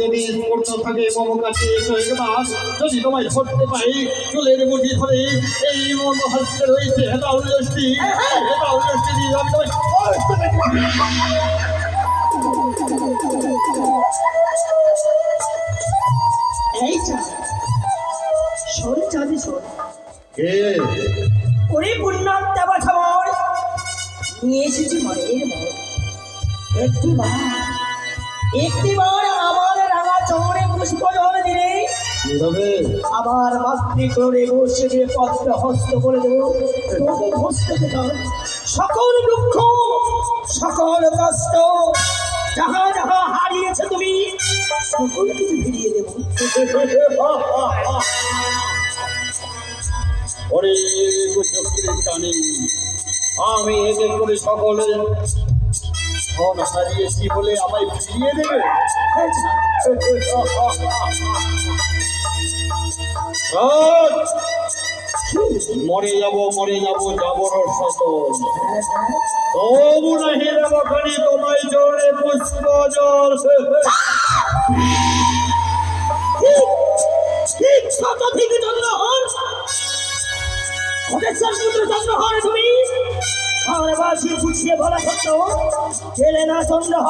যদি স্পর্শ থাকে মম কাছে যদি তোমায় ধরতে পারি চুলের মুঠি ধরে এই মন হস্তে রয়েছে হেতা উল্লষ্টি হেতা উল্লষ্টি দিয়ে আমি এই চা শোন চাঁদি শোন কে ওরে নিয়ে এসেছি মায়ের মন একটিবার একটিবার আমার রাঙা চমড়ে পুষ্প জল দিলে কীভাবে আবার মাতৃক্রোড়ে বসে দিয়ে পত্র হস্ত করে দেবো। তবু হস্ত সকল দুঃখ সকল কষ্ট যাহা যাহা হারিয়েছে তুমি সকল কিছু ফিরিয়ে দেবো। টানে আমি এক করে সকলে ধন হারিয়েছি বলে আমায় ফিরিয়ে দেবে? মরে যাব মরে যাব যাবর সকল তবু নাহি দেব খানি তোমায় জোরে পুষ্প জল। শত থেকে চন্দ্রহর কোটেশ্বর পুত্র চন্দ্রহর তুমি। আমার বাসি বলা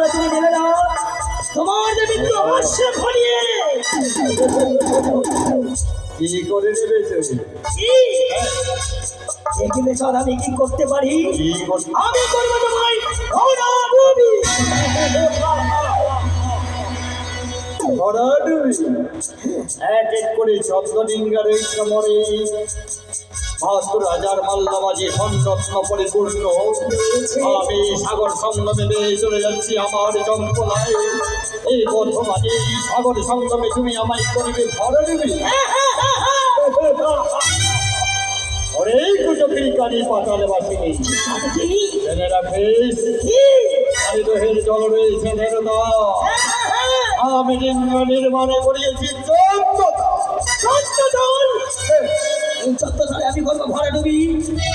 না তুমি না তোমার যে মৃত্যু অবশ্য ঘনিয়ে কি করে নেবে তুমি? কি? দেখি বেচর আমি কি করতে পারি? আমি করব তোমায় এক এক করে চন্দ্রলিঙ্গা রয়েছে মরে বাহাত্তর হাজার মাল্লাবাজি ধনরত্ন পরিপূর্ণ। আমি সাগর সঙ্গমে বেয়ে চলে যাচ্ছি আমার যন্ত্রণায়। এই বর্ধমানে সাগর সঙ্গমে তুমি আমায় করবে ভরাডুবি ওরে কুচকির কানি পাতালে বাসিনি। জেনে রাখিস আমি জল রয়েছে ধেরে আমি নির্মাণে করিয়েছি চোদ্দ চন্দ্রদল এই চত্বরে আমি করব ঘরে ডুবি।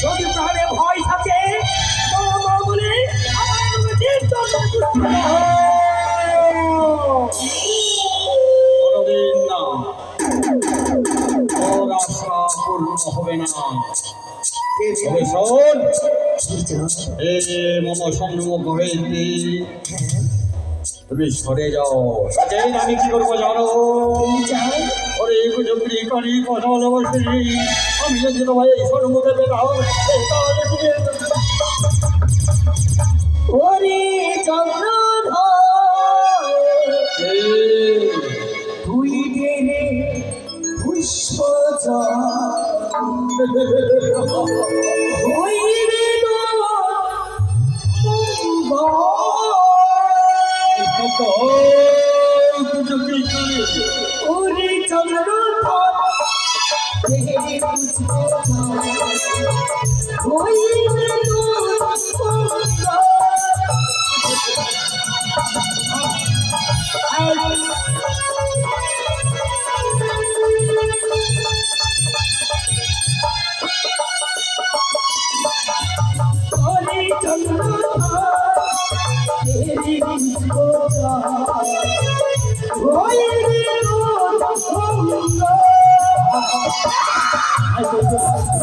যদি প্রাণে ভয় থাকে বলে। কোনদিন না। ওর আশা পূর্ণ হবে না। শোন। এ মম সম্মুখ হইতে তুমি সরে যাও। আমি কি করব জানো? ওরে কুচুকরি করি কথা ভালোবাসি আমি যদি তোমায় এই সম্মুখে বেরাও তাহলে তুমি ওরে চন্দ্রধর তুই গেলে পুষ্প হইবে তো ওরে চন্দ্রধর গেলে পুষ্প হইবে তো আমি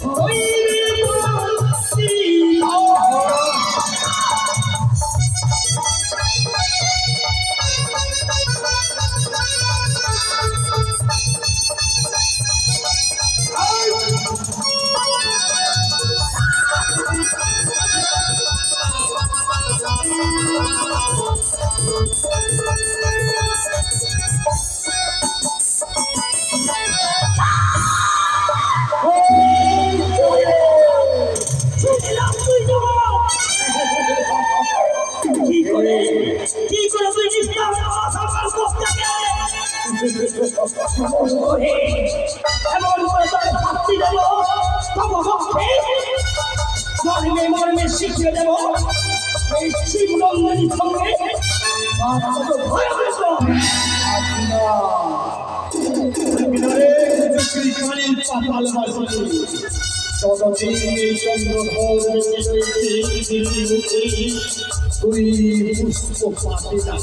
ছয়টি মর্মে মর্মে শিখিয়ে দেব। এই শিবনন্দিনীর সঙ্গে তুই পুষ্প পাতে না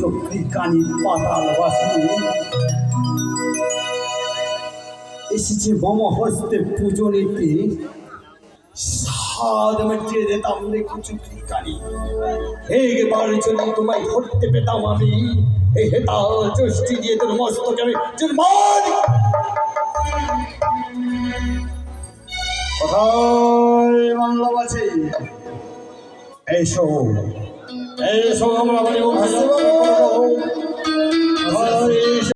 চক্রি কানি পাতাল বাসি এসেছে মম হস্তে পুজো নিতে সাদ মেটিয়ে দিতাম রে কুচুকরি কানি একবার যদি তোমায় ধরতে পেতাম আমি এই হেতা চষ্টি দিয়ে তোর মস্তকে আমি জন্মান কোথায় বাংলা আছে এই সব আমরা বলি হরি